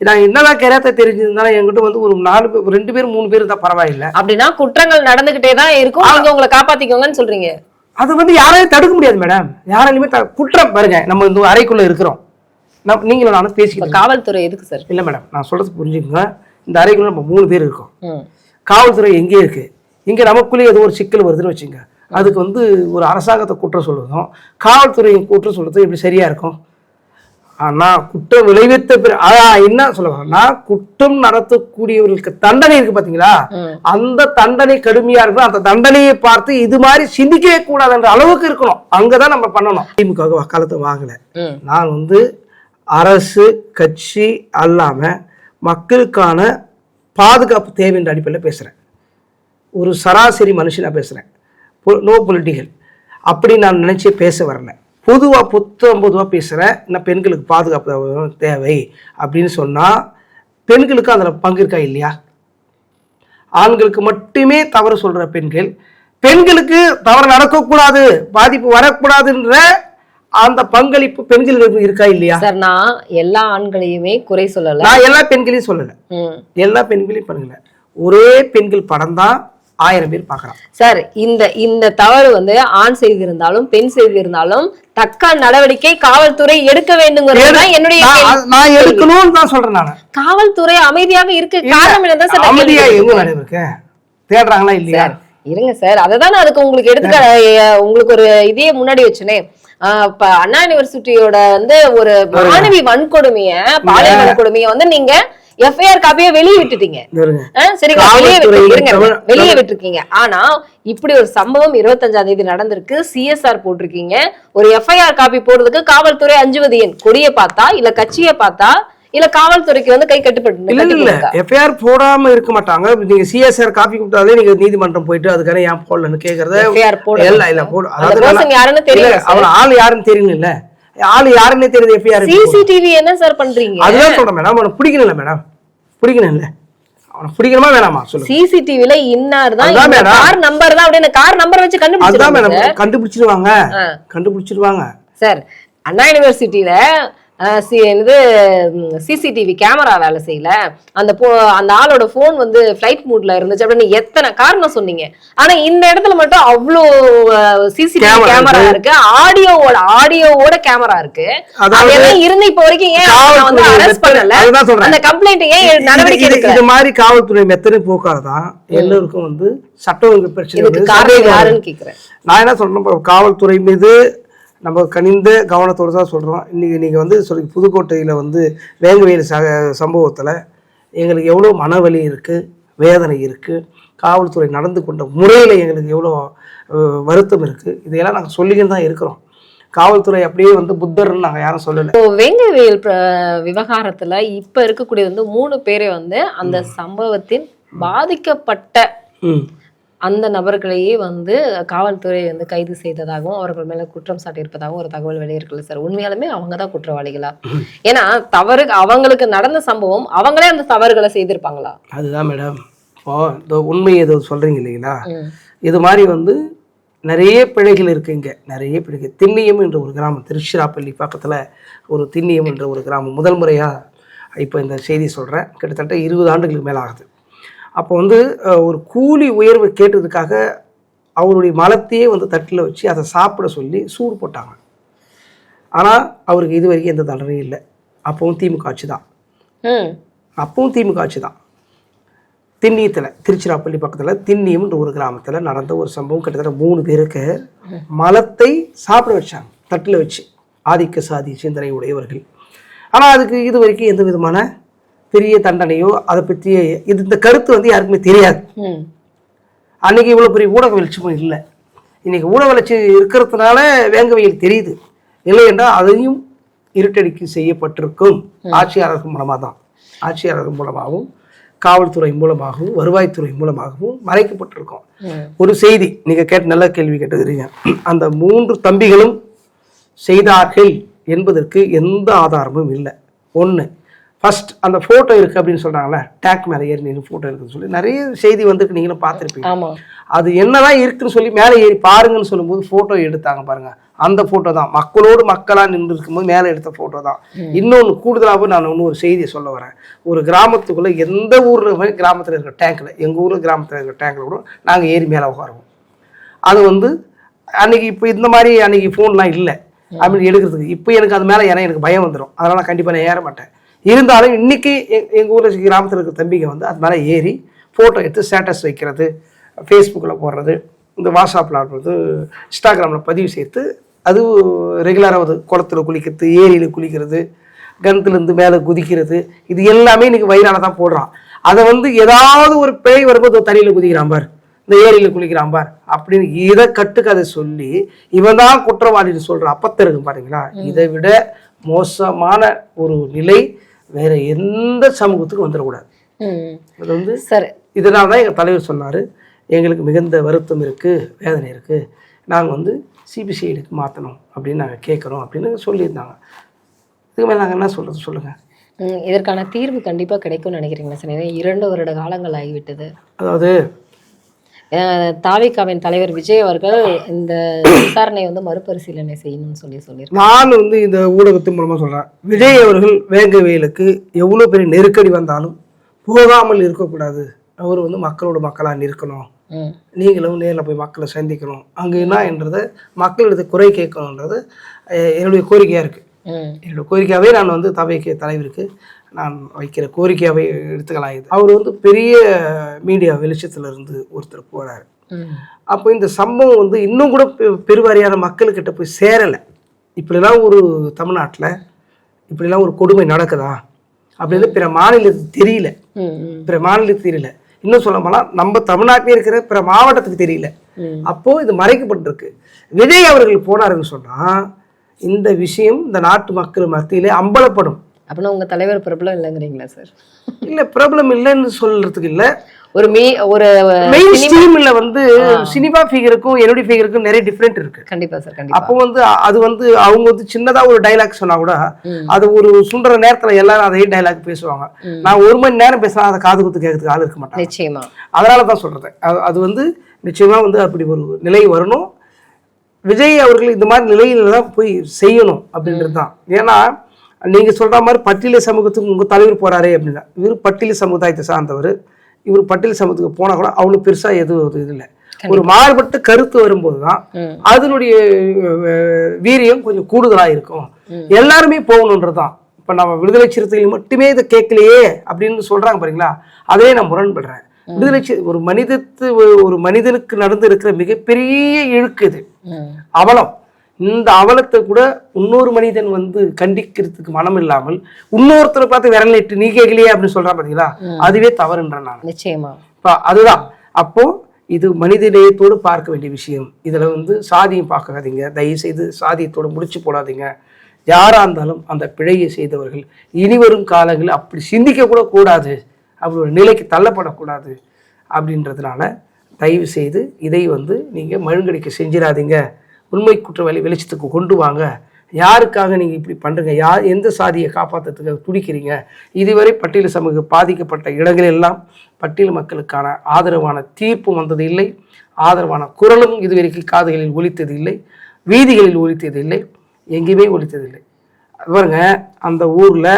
நான் என்னதான் கராத்தே தெரிஞ்சிருந்தாலும் என்கிட்ட வந்து ஒரு நாலு பேர் ரெண்டு பேர் மூணு பேர் தான் பரவாயில்லை. அப்படின்னா குற்றங்கள் நடந்துகிட்டே தான் இருக்கும். நீங்க உங்களை காப்பாத்திக்கோங்கன்னு சொல்றீங்க. அது வந்து யாராலையும் தடுக்க முடியாது மேடம். யாராலையுமே த- குற்றம் பாருங்க நம்ம இந்த அறைக்குள்ள இருக்கிறோம். நம்ம நீங்களும் நானும் இப்ப பேசிக்கிறோம் காவல்துறை எதுக்கு சார் இல்லை மேடம் நான் சொல்றது புரிஞ்சுக்கோங்க. இந்த அறைக்குள்ள நம்ம மூணு பேர் இருக்கோம். ம். காவல்துறை எங்கே இருக்கு? இங்க நமக்குள்ளே ஏதோ ஒரு சிக்கல் வருதுன்னு வச்சுங்க. அதுக்கு வந்து ஒரு அரசாங்கத்தை குற்றம் சொல்லுறதும் காவல்துறையை குற்றம் சொல்றதும் எப்படி சரியா இருக்கும்? ஆனா குற்றம் விளைவித்த பிற என்ன சொல்ல வரேன்னா குற்றம் நடத்தக்கூடியவர்களுக்கு தண்டனை இருக்கு பாத்தீங்களா? ம். அந்த தண்டனை கடுமையா இருக்கணும். அந்த தண்டனையை பார்த்து இது மாதிரி சிந்திக்கவே கூடாதுன்ற அளவுக்கு இருக்கணும். அங்கதான் நம்ம பண்ணணும். திமுக வக்காலத்தை வாங்கல. நான் வந்து அரசு கட்சி அல்லாம மக்களுக்கான பாதுகாப்பு தேவைன்ற அடிப்படையில் பேசுகிறேன் ஒரு சராசரி மனுஷனாக பேசுகிறேன் நோ பொலிட்டிக்கல் அப்படி நான் நினச்சி பேச வரல. பொதுவாக புத்தம் பொதுவாக பேசுகிறேன் நான் பெண்களுக்கு பாதுகாப்பு தேவை அப்படின்னு சொன்னால் பெண்களுக்கு அதில் பங்கு இருக்கா இல்லையா? ஆண்களுக்கு மட்டுமே தவறு சொல்கிற பெண்கள் பெண்களுக்கு தவறு நடக்கக்கூடாது பாதிப்பு வரக்கூடாதுன்ற அந்த பங்களிப்பு பெண்களுக்கு இருக்கா இல்லையா? சார் நான் எல்லா ஆண்களையுமே குறை சொல்லல. நான் எல்லா பெண்களையும் சொல்லல. எல்லா பெண்களையும் பண்ணல. ஒரே பெண்கள் படம் தான் ஆயிரம் பேர் பார்க்கறான் சார் இந்த இந்த தவறு வந்து ஆண் செய்திருந்தாலும் பெண் செய்திருந்தாலும் தக்க நடவடிக்கை காவல்துறை எடுக்க தான் என்னுடைய நான். அது- எடுக்கணும்னு தான் சொல்றேன் நான். காவல்துறை அமைதியாக இருக்கு காரணம் என்னதான் சார் அமைதியா எங்க இருக்க? தேடுறாங்களா இல்லையா? இருங்க சார் அததான் நான் அதுக்கு உங்களுக்கு எடுத்துக்க உங்களுக்கு ஒரு இதே முன்னாடி வச்சுனே. ஆஹ் இப்ப அண்ணா யூனிவர்சிட்டியோட வந்து ஒரு மாணவி வன்கொடுமைய பாலியல் வன்கொடுமைய வந்து நீங்க எஃப்ஐஆர் காப்பியை வெளியே விட்டுட்டீங்க. சரிங்களா? வெளியே காவல்துறை விட்டு இருங்க, தமிழ்- வெளியே விட்டுருக்கீங்க. ஆனா இப்படி ஒரு சம்பவம் இருபத்தஞ்சாம் தேதி நடந்திருக்கு. சிஎஸ்ஆர் போட்டிருக்கீங்க. ஒரு எஃப்ஐஆர் காப்பி போடுறதுக்கு காவல்துறை அஞ்சுவது ஏன் கொடியை பார்த்தா இல்ல கட்சியை பார்த்தா இல்ல காவல்துறைக்கு வந்து கை கட்டுப்பட்டு இல்ல இல்ல? எஃப்ஐஆர் போடாம இருக்க மாட்டாங்க. நீங்க சிஎஸ்ஆர் காப்பி கொடுத்தாலே நீங்க நீதிமன்றம் போயிட்டு அதுக்கான ஏன் போடலன்னு கேக்குறத FIR போடணும். இல்ல இல்ல போடு. அதாவது யாருன்னு தெரியல அவன் ஆள் யாருன்னு தெரியல இல்ல ஆள் யாருன்னே தெரியுது எஃப்ஐஆர் சிசிடிவி என்ன சார் பண்றீங்க? அதுதான் சொல்றேன் மேடம் அவனை பிடிக்கணும்ல மேடம் பிடிக்கணும் இல்ல அவனை பிடிக்கணுமா வேணாமா? சொல்லுங்க. சிசிடிவில இன்னார் தான். கார் நம்பர் தான் அப்படின்னு கார் நம்பர் வச்சு கண்டுபிடிச்சிருவாங்க ஆ. கண்டுபிடிச்சிருவாங்க. சார் அண்ணா யூனிவர்சிட்டியில இது சிசிடிவி கேமரா வேலை செய்யல. அந்த போ அந்த ஆளோட போன் வந்து ஃபிளைட் மூட்ல இருந்துச்சு. அப்படின்னு எத்தனை காரணம் சொன்னீங்க. ஆனா இந்த இடத்துல மட்டும் அவ்வளோ சிசிடிவி கேமரா இருக்கு. ஆடியோவோட ஆடியோவோட கேமரா இருக்கு. அதெல்லாம் இருந்து இப்ப வரைக்கும் ஏன் வந்து அரெஸ்ட் பண்ணல. அந்த கம்ப்ளைண்ட் ஏன் நடவடிக்கை எடுக்கல? இது மாதிரி காவல்துறை மெத்தனை போக்காதான் எல்லோருக்கும் வந்து சட்ட ஒழுங்கு பிரச்சனை. காரணம். யாருன்னு கேக்குறேன். நான் என்ன சொல்றேன் காவல்துறை மீது நம்ம கனிந்த கவனத்தோடு தான் சொல்கிறோம் இன்றைக்கி நீங்கள் வந்து சொல்லி புதுக்கோட்டையில் வந்து வேங்கவேலு ச சம்பவத்தில் எங்களுக்கு எவ்வளோ மனவலி இருக்குது வேதனை இருக்குது காவல்துறை நடந்து கொண்ட முறையில் எங்களுக்கு எவ்வளோ வருத்தம் இருக்குது இதையெல்லாம் நாங்கள் சொல்லிக்கிட்டு தான் இருக்கிறோம். காவல்துறை அப்படியே வந்து புத்தர்னு நாங்கள் யாரும் சொல்லலை. இப்போ வேங்கவேல் விவகாரத்துல இப்ப இருக்கக்கூடிய வந்து மூணு பேரை வந்து அந்த சம்பவத்தின் பாதிக்கப்பட்ட அந்த நபர்களையே வந்து காவல்துறை வந்து கைது செய்ததாகவும் அவர்கள் மேல குற்றம் சாட்டியிருப்பதாகவும் ஒரு தகவல் வெளியிருக்குல்ல சார். உண்மையாலுமே அவங்க தான் குற்றவாளிகளா? ஏன்னா தவறு அவங்களுக்கு நடந்த சம்பவம் அவங்களே அந்த தவறுகளை செய்திருப்பாங்களா? அதுதான் மேடம். இப்போ இந்த உண்மை எது சொல்கிறீங்க இல்லைங்களா. இது மாதிரி வந்து நிறைய பிழைகள் இருக்குது இங்கே. நிறைய பிழைகள். திண்ணியம் என்ற ஒரு கிராமம் திருச்சிராப்பள்ளி பக்கத்தில் ஒரு திண்ணியம் என்ற ஒரு கிராமம். முதல் முறையாக இப்போ இந்த செய்தி சொல்கிறேன் கிட்டத்தட்ட இருபது ஆண்டுகளுக்கு மேலே ஆகுது அப்போ வந்து ஒரு கூலி உயர்வு கேட்டதுக்காக அவருடைய மலத்தையே வந்து தட்டில் வச்சு அதை சாப்பிட சொல்லி சூடு போட்டாங்க. ஆனால் அவருக்கு இது வரைக்கும் எந்த தண்டனையும் இல்லை. அப்பவும் திமுக ஆட்சி தான். அப்பவும் திமுக ஆட்சி தான். திண்ணியத்தில் திருச்சிராப்பள்ளி பக்கத்தில் திண்ணியம்ன்ற ஒரு கிராமத்தில் நடந்த ஒரு சம்பவம் கிட்டத்தட்ட மூணு பேருக்கு மலத்தை சாப்பிட வச்சாங்க. தட்டில் வச்சு ஆதிக்க சாதி சிந்தனை உடையவர்கள். ஆனால் அதுக்கு இது வரைக்கும் எந்த விதமான பெரிய தண்டனையோ அதை பற்றிய இது இந்த கருத்து வந்து யாருக்குமே தெரியாது. அன்னைக்கு இவ்வளோ பெரிய ஊடக வெளிச்சமும் இல்லை. இன்னைக்கு ஊடக வளர்ச்சி இருக்கிறதுனால வேங்கவையில் தெரியுது. இல்லை என்றால் அதையும் இருட்டடிக்கு செய்யப்பட்டிருக்கும். ஆட்சியாளர்கள் மூலமாக தான் ஆட்சியாளர்கள் மூலமாகவும் காவல்துறை மூலமாகவும் வருவாய்த்துறை மூலமாகவும் மறைக்கப்பட்டிருக்கும். ஒரு செய்தி நீங்கள் கேட்ட நல்ல கேள்வி கேட்டுக்கிறீங்க அந்த மூன்று தம்பிகளும் செய்தார்கள் என்பதற்கு எந்த ஆதாரமும் இல்லை. ஒன்று ஃபர்ஸ்ட் அந்த ஃபோட்டோ இருக்குது அப்படின்னு சொல்கிறாங்களே டேக் மேலே ஏறி நின்று ஃபோட்டோ இருக்குன்னு சொல்லி நிறைய செய்தி வந்திருக்கு நீங்களும் பார்த்துருப்பீங்க. அது என்னதான் இருக்குன்னு சொல்லி மேலே ஏறி பாருங்கன்னு சொல்லும்போது ஃபோட்டோ எடுத்தாங்க பாருங்க. அந்த ஃபோட்டோ தான். மக்களோடு மக்களாக நின்று இருக்கும்போது மேலே எடுத்த ஃபோட்டோ தான். இன்னொன்று கூடுதலாகவும் நான் இன்னும் ஒரு செய்தியை சொல்ல வரேன். ஒரு கிராமத்துக்குள்ளே எந்த ஊரில் கிராமத்தில் இருக்கிற டேங்கில் எங்கள் ஊரில் கிராமத்தில் இருக்கிற டேங்கில் கூட நாங்கள் ஏறி மேலே உட்காருவோம். அது வந்து அன்னைக்கு இப்போ இந்த மாதிரி அன்னைக்கு ஃபோன்லாம் இல்லை. அப்படி எடுக்கிறதுக்கு இப்போ எனக்கு அது மேலே ஏன்னா எனக்கு பயம் வந்துடும் அதனால் நான் கண்டிப்பாக நான் ஏற மாட்டேன். இருந்தாலும் இன்னைக்கு எ- எங்க ஊரில் கிராமத்தில் இருக்கிற தம்பிங்க வந்து அது மேலே ஏறி ஃபோட்டோ எடுத்து ஸ்டேட்டஸ் வைக்கிறது ஃபேஸ்புக்கில் போடுறது இந்த வாட்ஸ்அப்பில் ஆடுறது இன்ஸ்டாகிராமில் பதிவு செய்து அது ரெகுலராக அது குளத்துல குளிக்கிறது ஏரியில் குளிக்கிறது கிணத்துலேருந்து மேலே குதிக்கிறது இது எல்லாமே இன்னைக்கு வயிறால தான் போடுறான். அதை வந்து ஏதாவது ஒரு பிழை வரும்போது தண்ணியில் குதிக்கிறான் பார். இந்த ஏரியில் குளிக்கிறான் பார். அப்படின்னு இதை கட்டுக்கதை சொல்லி இவன் தான் குற்றவாளின்னு சொல்ற அப்பத்த இருக்கு பாத்தீங்களா இதை விட மோசமான ஒரு நிலை வேற எந்த சமூகத்துக்கும் வந்துடக்கூடாது. அது வந்து சரி. இதனால தான் எங்கள் தலைவர் சொன்னார் எங்களுக்கு மிகுந்த வருத்தம் இருக்குது வேதனை இருக்குது நாங்கள் வந்து சிபிசிஐடிக்கு மாற்றணும் அப்படின்னு நாங்கள் கேட்குறோம் அப்படின்னு சொல்லியிருந்தாங்க. இதுக்கு மேலே நாங்கள் என்ன சொல்கிறது சொல்லுங்கள் இதற்கான தீர்வு கண்டிப்பா கிடைக்கும்னு நினைக்கிறீங்களா? சார் இரண்டு வருட காலங்கள் ஆகிவிட்டது. அதாவது தாவிகாவின் தலைவர் விஜய் அவர்கள் இந்த விசாரணையை வந்து மறுபரிசீலனை செய்யணும்னு சொல்லி சொல்லியிருக்காங்க. நான் வந்து இந்த ஊடகத்தின் மூலமாக சொல்கிறேன் விஜய் அவர்கள் வேங்கவேலுக்கு எவ்வளோ பெரிய நெருக்கடி வந்தாலும் போகாமல் இருக்கக்கூடாது. அவர் வந்து மக்களோட மக்களாக நிற்கணும். நீங்களும் நேரில் போய் மக்களை சந்திக்கணும். அங்கே என்ன என்றதை மக்களிடத்தை குறை கேட்கணுன்றது என்னுடைய கோரிக்கையாக இருக்குது ம். என்னோட கோரிக்கையாகவே நான் வந்து தவைக்கு தலைவருக்கு நான் வைக்கிற கோரிக்கையாகவே எடுத்துக்கலாம் இது அவர் வந்து பெரிய மீடியா வெளிச்சத்துல இருந்து ஒருத்தர் போறாரு. ம். அப்போ இந்த சம்பவம் வந்து இன்னும் கூட பெருவாரியான மக்கள்கிட்ட போய் சேரலை. இப்படிலாம் ஒரு தமிழ்நாட்டில் இப்படிலாம் ஒரு கொடுமை நடக்குதா? அப்படின்னு பிற மாநிலத்துக்கு தெரியல. பிற மாநிலத்துக்கு தெரியல. இன்னும் சொல்ல போனால் நம்ம தமிழ்நாட்டிலே இருக்கிற பிற மாவட்டத்துக்கு தெரியல. அப்போ இது மறைக்கப்பட்டிருக்கு. விஜய் அவர்கள் போனாருன்னு சொன்னா இந்த விஷயம் இந்த நாட்டு மக்கள் மத்தியிலே அம்பலப்படும். அப்படின்னா உங்க தலைவர் பிரபலம் இல்லைங்கிறீங்களா சார் இல்ல ப்ராப்ளம் இல்லைன்னு சொல்றதுக்கு இல்ல. ஒரு மீ ஒரு மெயின் ஸ்ட்ரீம்ல வந்து சினிமா ஃபிகருக்கும் என்னுடைய ஃபிகருக்கும் நிறைய டிஃப்ரெண்ட் இருக்கு. கண்டிப்பா சார் கண்டிப்பா. அப்போ வந்து அது வந்து அவங்க வந்து சின்னதா ஒரு டைலாக் சொன்னா கூட. அது ஒரு சுண்டுற நேரத்துல எல்லாரும் அதே டைலாக் பேசுவாங்க. நான் ஒரு மணி நேரம் பேசினா அதை காது குத்து கேட்கறதுக்கு ஆள் இருக்க மாட்டாங்க. நிச்சயமா. அதனால தான் சொல்றது. அது அது வந்து நிச்சயமா வந்து அப்படி ஒரு நிலை வரணும். விஜய் அவர்கள் இந்த மாதிரி நிலையில தான் போய் செய்யணும் அப்படின்றது தான். ஏன்னா நீங்க சொல்ற மாதிரி பட்டியல சமூகத்துக்கு உங்க தலைவர் போறாரே அப்படின்னா இவர் பட்டியல சமுதாயத்தை சார்ந்தவர். இவர் பட்டியல சமூகத்துக்கு போனா கூட அவ்வளவு பெருசா எதுவும் ஒரு இது இல்லை. ஒரு மாறுபட்ட கருத்து வரும்போது தான் ம். அதனுடைய வீரியம் கொஞ்சம் கூடுதலா இருக்கும். எல்லாருமே போகணுன்றது தான் இப்போ நம்ம விடுதலை சிறுத்தைகள் மட்டுமே இதை கேட்கலையே அப்படின்னு சொல்றாங்க பாருங்களா அதே நான் முரண்படுறேன். விடுதலை ஒரு மனிதத்து ஒரு மனிதனுக்கு நடந்து இருக்கிற மிகப்பெரிய இழுக்கு இது. அவலம். இந்த அவலத்தை கூட இன்னொரு மனிதன் வந்து கண்டிக்கிறதுக்கு மனம் இல்லாமல் இன்னொருத்தரை பார்த்து விரல் நீட்டு நீ கேட்கலையே அப்படின்னு சொல்றான் பாத்தீங்களா? அதுவே தவறுன்றேன் நான். நிச்சயமா. இப்போ அதுதான். அப்போ இது மனித நேயத்தோடு பார்க்க வேண்டிய விஷயம். இதுல வந்து சாதியம் பார்க்காதீங்க. தயவு செய்து சாதியத்தோடு முடிச்சு போடாதீங்க. யாரா இருந்தாலும் அந்த பிழையை செய்தவர்கள் இனிவரும் காலங்களில் அப்படி சிந்திக்க கூட கூடாது. அப்படி ஒரு நிலைக்கு தள்ளப்படக்கூடாது அப்படின்றதுனால தயவு செய்து இதை வந்து நீங்க மழுங்கடிக்க செஞ்சிடாதீங்க. உண்மை குற்றவாளி வெளிச்சத்துக்கு கொண்டு வாங்க. யாருக்காக நீங்கள் இப்படி பண்ணுறீங்க யார் எந்த சாதியை காப்பாற்றுறதுக்கு துடிக்கிறீங்க? இதுவரை பட்டியல் சமூக பாதிக்கப்பட்ட இடங்களெல்லாம் பட்டியல் மக்களுக்கான ஆதரவான தீர்ப்பு வந்தது இல்லை ஆதரவான குரலும் இதுவரைக்கும் காதுகளில் ஒலித்தது இல்லை வீதிகளில் ஒலித்தது இல்லை எங்கேயுமே ஒலித்தது இல்லை பாருங்க அந்த ஊரில்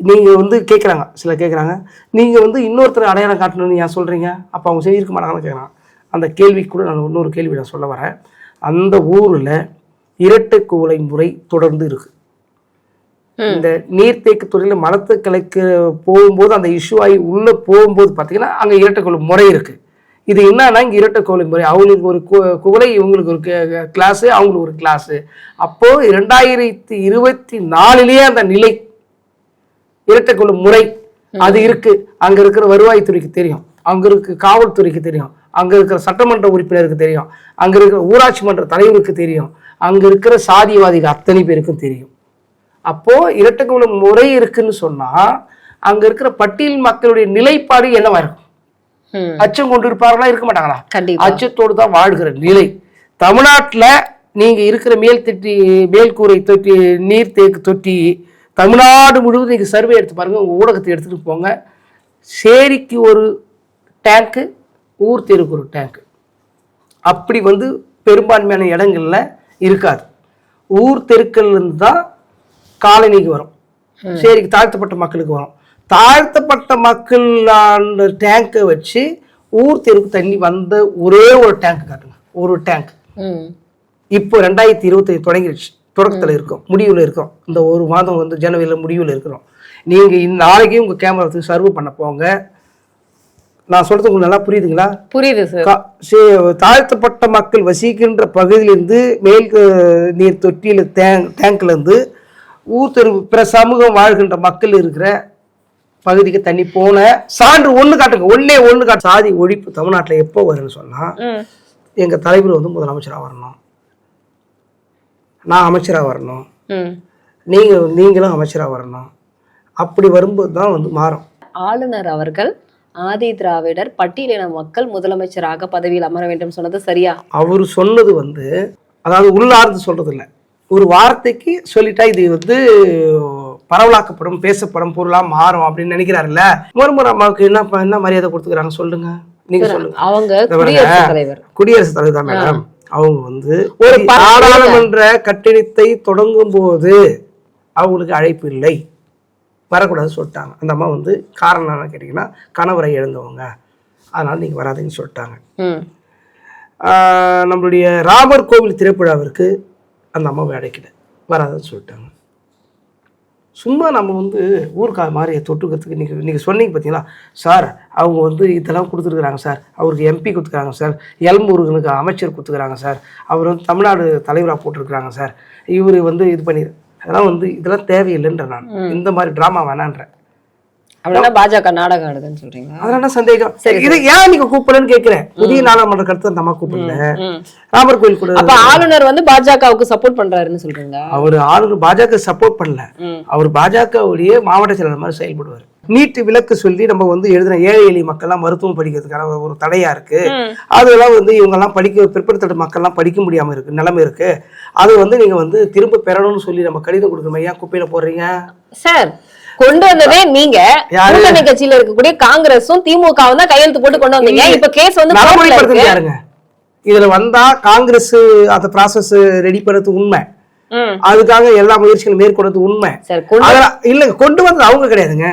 நீங்கள் வந்து கேட்குறாங்க சில கேட்குறாங்க நீங்கள் வந்து இன்னொருத்தர் அடையாளம் காட்டணும்னு ஏன் சொல்கிறீங்க அப்போ அவங்க செஞ்சிருக்க மாட்டாங்கன்னு கேட்குறாங்க அந்த கேள்விக்கு கூட நான் இன்னொரு கேள்வி நான் சொல்ல வரேன். அந்த ஊரில் இரட்டை குவளை முறை தொடர்ந்து இருக்கு. இந்த நீர்த்தேக்க துறையில் மரத்து கிளைக்கு போகும்போது அந்த இஷ்யூ ஆகி உள்ளே போகும்போது பார்த்தீங்கன்னா அங்கே இரட்டை குவளை முறை இருக்கு. இது என்னன்னா இங்கே இரட்டை குவளை முறை. அவங்களுக்கு ஒரு குவளை இவங்களுக்கு ஒரு கிளாஸு அவங்களுக்கு ஒரு கிளாஸு அப்போ இரண்டாயிரத்தி இருபத்தி நாலுலேயே அந்த நிலை இரட்டை குழு முறை அது இருக்கு. அங்க இருக்கிற வருவாய்த்துறைக்கு தெரியும். அங்க இருக்க காவல்துறைக்கு தெரியும். அங்க இருக்கிற சட்டமன்ற உறுப்பினருக்கு தெரியும். அங்க இருக்கிற ஊராட்சி மன்ற தலைவருக்கு தெரியும். அங்க இருக்கிற சாதிவாதிகள் அத்தனை பேருக்கும் தெரியும். அப்போ இரட்டை குழு முறை இருக்குன்னு சொன்னா அங்க இருக்கிற பட்டியல் மக்களுடைய நிலைப்பாடு என்னவா இருக்கும். அச்சம் கொண்டு இருப்பார்களா இருக்க மாட்டாங்களா? கண்டிப்பா. அச்சத்தோடு தான் வாழ்கிற நிலை. தமிழ்நாட்டுல நீங்க இருக்கிற மேல் தொட்டி மேல்கூரை தொட்டி நீர் தேக்கு தொட்டி தமிழ்நாடு முழுவதும் நீங்க சர்வே எடுத்து பாருங்க. உங்க ஊடகத்தை எடுத்துட்டு போங்க. சேரிக்கு ஒரு டேங்க்கு ஊர் தெருக்கு ஒரு டேங்க்கு அப்படி வந்து பெரும்பான்மையான இடங்கள்ல இருக்காது. ஊர் தெருக்கள்ல இருந்து தான் காலனிக்கு வரும். சேரிக்கு தாழ்த்தப்பட்ட மக்களுக்கு வரும். தாழ்த்தப்பட்ட மக்கள் அந்த டேங்கை வச்சு ஊர் தெருக்கு தண்ணி வந்த ஒரே ஒரு டேங்க் காட்டுங்க. ஒரு டேங்க் இப்போ ரெண்டாயிரத்தி இருபத்தி தொடங்கிடுச்சு தொடக்கத்தில் இருக்கும். முடிவில் இருக்கும். இந்த ஒரு மாதம் வந்து ஜனவரியில் முடிவில் இருக்கிறோம். நீங்கள் நாளைக்கே உங்கள் கேமரா சர்வ் பண்ண போங்க. நான் சொல்றது உங்களுக்கு நல்லா புரியுதுங்களா? புரியுது சார் தாழ்த்தப்பட்ட மக்கள் வசிக்கின்ற பகுதியிலிருந்து மேல் நீர் தொட்டியில் டேங்க் டேங்க்லேருந்து ஊர் தெரு பிற சமூகம் வாழ்கின்ற மக்கள் இருக்கிற பகுதிக்கு தண்ணி போன சான்று ஒன்று காட்டுங்க. ஒண்ணே ஒன்று காட்டு. சாதி ஒழிப்பு தமிழ்நாட்டில் எப்போ வரும்னு சொன்னால் எங்கள் தலைவர் வந்து முதலமைச்சராக வரணும். நான் அமைச்சராக வரணும். நீங்கள் நீங்களும் அமைச்சராக வரணும். அப்படி வரும்போது தான் வந்து மாறும். ஆளுநர் அவர்கள் ஆதி திராவிடர் பட்டியலின மக்கள் முதலமைச்சராக பதவியில் அமர வேண்டும் சொன்னது சரியா? அவர் சொன்னது வந்து அதாவது உள்ளார்ந்து சொல்றது இல்ல ஒரு வார்த்தைக்கு சொல்லிட்டா இது வந்து பரவலாக்கப்படும் பேசப்படும் பொருளா மாறும் அப்படின்னு நினைக்கிறாருல்ல? மறுமுறை அம்மாவுக்கு என்ன என்ன மரியாதை கொடுத்துக்கிறாங்க சொல்லுங்க. நீங்க சொல்லுங்க. அவங்க குடியரசுத் தலைவர். குடியரசுத் தலைவர் தான் மேடம். அவங்க வந்து ஒரு ஒரு ப- நாடாளுமன்ற கட்டிடத்தை தொடங்கும் போது அவங்களுக்கு அழைப்பு இல்லை. வரக்கூடாதுன்னு சொல்லிட்டாங்க. அந்த அம்மா வந்து காரணம் என்ன கேட்டிங்கன்னா கணவரை இழந்தவங்க. அதனால நீங்க வராதீங்கன்னு சொல்லிட்டாங்க. நம்மளுடைய ராமர் கோவில் திரைப்படாவிற்கு அந்த அம்மாவை அடைக்கல வராதுன்னு சொல்லிட்டாங்க. சும்மா நம்ம வந்து ஊருக்கா மாதிரி தொட்டுக்கிறதுக்கு நீங்கள் நீங்கள் சொன்னீங்க பார்த்தீங்களா சார் அவங்க வந்து இதெல்லாம் கொடுத்துருக்குறாங்க சார். அவருக்கு எம்பி கொடுத்துருக்காங்க சார். எல்முருகனுக்கு அமைச்சர் கொடுத்துருக்குறாங்க சார். அவர் வந்து தமிழ்நாடு தலைவராக போட்டிருக்கிறாங்க சார். இவர் வந்து இது பண்ணி அதெல்லாம் வந்து இதெல்லாம் தேவையில்லைன்ற நான். இந்த மாதிரி ட்ராமா வேணான்றேன் அப்படின்னா பாஜக நாடகம் ஆடுதுன்னு சொல்றீங்களா? அதனால சந்தேகம்? இது ஏன் நீங்க கூப்பிடலன்னு கேட்கிறேன் புதிய நாடாளுமன்ற கருத்து அந்த அம்மா கூப்பிடல. ராமர் கோயில் கூட அப்ப ஆளுநர் வந்து பாஜகவுக்கு சப்போர்ட் பண்றாருன்னு சொல்றீங்க அவர் ஆளுநர் பாஜக சப்போர்ட் பண்ணல. அவர் பாஜகவுடைய மாவட்ட செயலாளர் மாதிரி செயல்படுவார். நீட்டு விலக்கு சொல்லி நம்ம வந்து எழுதின ஏழை எளிய மக்கள்லாம் மருத்துவம் படிக்கிறதுக்கான ஒரு தடையா இருக்கு. அதெல்லாம் வந்து இவங்கெல்லாம் படிக்க பிற்படுத்தப்பட்ட மக்கள்லாம் படிக்க முடியாம இருக்கு நிலைமை இருக்கு. அது வந்து நீங்க வந்து திரும்ப பெறணும்னு சொல்லி நம்ம கடிதம் கொடுக்கணும் ஏன் குப்பையில போடுறீங்க? சார் கொண்டு வந்ததே நீங்க? கூட்டணி கட்சியில இருக்கக்கூடிய காங்கிரஸும் திமுகவும் தான் கையெழுத்து போட்டு கொண்டு வந்தீங்க. இப்ப கேஸ் வந்து இதுல வந்தா காங்கிரஸ் அந்த ப்ராசஸ் ரெடி பண்ணது உண்மை. அதுக்காக எல்லா முயற்சிகளும் மேற்கொண்டது உண்மை. இல்ல கொண்டு வந்தது அவங்க கிடையாதுங்க.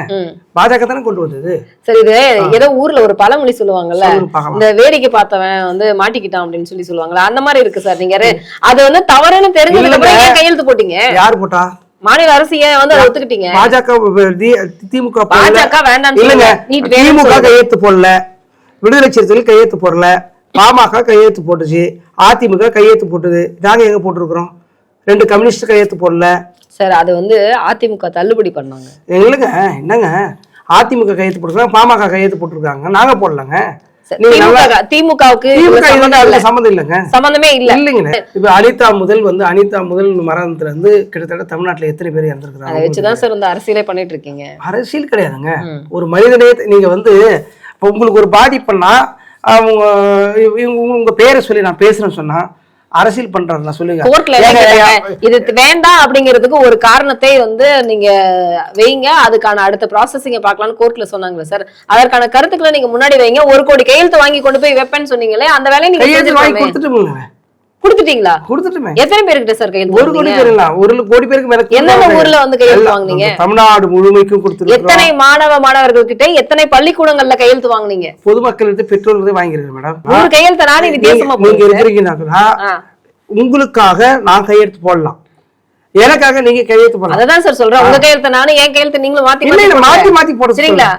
பாஜக தானே கொண்டு வந்தது. சரி இது ஏதோ ஊர்ல ஒரு பழமொழி சொல்லுவாங்கல்ல. இந்த வேடிக்கை பார்த்தவன் வந்து மாட்டிக்கிட்டான் அப்படின்னு சொல்லி சொல்லுவாங்கல்ல அந்த மாதிரி இருக்கு சார் நீங்க அது வந்து தவறுன்னு தெரிஞ்சதுக்கு அப்புறம் கையெழுத்து போட்டீங்க? யார் போட்டா? மாநில அரசு ஏன் வந்து ஒத்துக்கிட்டீங்க? பாஜக திமுக. பாஜக வேண்டாம்னு இல்லைங்க திமுக. கையெழுத்து போடல. விடுதலை சிறுத்தைகள் கையெழுத்து போடல. பாமக கையெழுத்து போட்டுச்சு. அதிமுக கையெழுத்து போட்டுது. நாங்க எங்க போட்டிருக்கிறோம்? ரெண்டு கம்யூனிஸ்ட் கையெழுத்து போடல. சார் அது வந்து அதிமுக தள்ளுபடி பண்ணாங்க. எங்களுங்க என்னங்க? அதிமுக கையெழுத்து போட்டிருக்காங்க பாமக கையெழுத்து போட்டிருக்காங்க நாங்க போடலங்க. திமுகவுக்கு சம்மந்தம் சம்மந்தம் இல்லைங்க? சம்பந்தமே இல்ல. இல்லைங்க இப்ப அனிதா முதல் வந்து அனிதா முதல் மரணத்துல இருந்து கிட்டத்தட்ட தமிழ்நாட்டுல எத்தனை பேர் அதை இறந்துருக்காங்க வச்சுதான் சார் இந்த அரசியலே பண்ணிட்டு இருக்கீங்க. அரசியல் கிடையாதுங்க. ஒரு மனிதனே நீங்க வந்து இப்போ உங்களுக்கு ஒரு பாதிப்புன்னா அவங்க இவங்க உங்க பேரை சொல்லி நான் பேசுறேன்னு சொன்னா அரசியல் பண்றாரு நான் சொல்லுங்க. கோர்ட்ல இது வேண்டாம் அப்படிங்கிறதுக்கு ஒரு காரணத்தை வந்து நீங்க வைங்க. அதுக்கான அடுத்த ப்ராசஸிங்க பார்க்கலாம்னு கோர்ட்ல சொன்னாங்களே சார் அதற்கான கருத்துக்களை நீங்க முன்னாடி வைங்க. ஒரு கோடி கையெழுத்து வாங்கி கொண்டு போய் வைப்பேன்னு சொன்னீங்களே அந்த வேலையை நீங்க வாங்கி செஞ்சிருக்கலாமே. கொடுத்துட்டுங்க கொடுத்துட்டீங்களா? கொடுத்துட்டுமே. எத்தனை பேருக்கிட்ட சார் கையெழுத்து ஒரு கோடி? பேர் இல்ல ஒரு கோடி பேருக்கு மேல எந்தெந்த ஊர்ல வந்து கையெழுத்து வாங்குனீங்க? தமிழ்நாடு முழுமைக்கும் கொடுத்துருக்கோம் எத்தனை மாணவ மாணவர்கள் கிட்ட எத்தனை பள்ளிக்கூடங்கள்ல கையெழுத்து வாங்குனீங்க? பொதுமக்கள் பெற்றோர்கள் வாங்கியிருக்கேன் மேடம். நூறு கையெழுத்து நானே வித்தியாசமா நீங்க இருக்கிறீங்கன்னா. உங்களுக்காக நான் கையெழுத்து போடலாம். எனக்காக நீங்க கையெழுத்து போடலாம். அததான் சார் சொல்றேன். உங்க கையெழுத்து நானும் என் கையெழுத்து நீங்களும் மாத்தி மாத்தி. மாத்தி போட சரிங்களா?